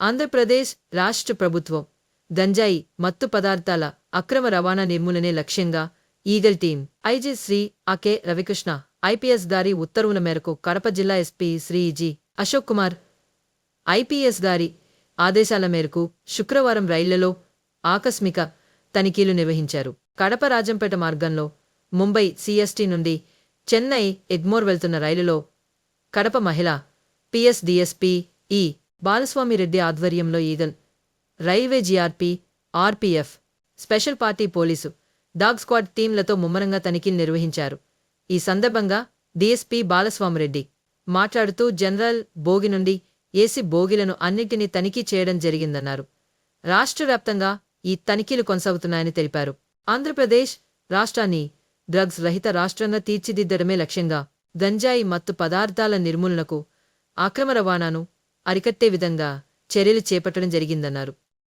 ఆంధ్రప్రదేశ్ రాష్ట్ర ప్రభుత్వం గంజాయి మత్తు పదార్థాల అక్రమ రవాణా నిర్మూలనే లక్ష్యంగా eagle team IG Shri A K Ravikrishna IPS గారి ఉత్తర్వుల మేరకు కడప జిల్లా SP Shri G Ashok Kumar IPS గారి ఆదేశాల మేరకు శుక్రవారం రైళ్ళలో ఆకస్మిక తనిఖీలు నిర్వహించారు. కడప రాజంపేట మార్గంలో ముంబై సిఎస్టీ నుండి చెన్నై ఎగ్మోర్ వెళ్తున్న రైలులో కడప మహిళ పిఎస్డిఎస్పీ ఈ బాలస్వామిరెడ్డి ఆధ్వర్యంలో eagle. Railway GRP RPF special party police dog squad టీంలతో ముమ్మరంగా తనిఖీలు నిర్వహించారు. ఈ సందర్భంగా డీఎస్పీ బాలస్వామిరెడ్డి మాట్లాడుతూ జనరల్ బోగి నుండి ఏసీ బోగిలను అన్నింటినీ తనిఖీ చేయడం జరిగిందన్నారు. రాష్ట్ర వ్యాప్తంగా ఈ తనిఖీలు కొనసాగుతున్నాయని తెలిపారు. ఆంధ్రప్రదేశ్ రాష్ట్రాన్ని డ్రగ్స్ రహిత రాష్ట్రంగా తీర్చిదిద్దడమే లక్ష్యంగా గంజాయి మత్తు పదార్థాల నిర్మూలనకు అక్రమ రవాణాను అరికట్టే విధంగా చర్యలు చేపట్టడం జరిగిందన్నారు.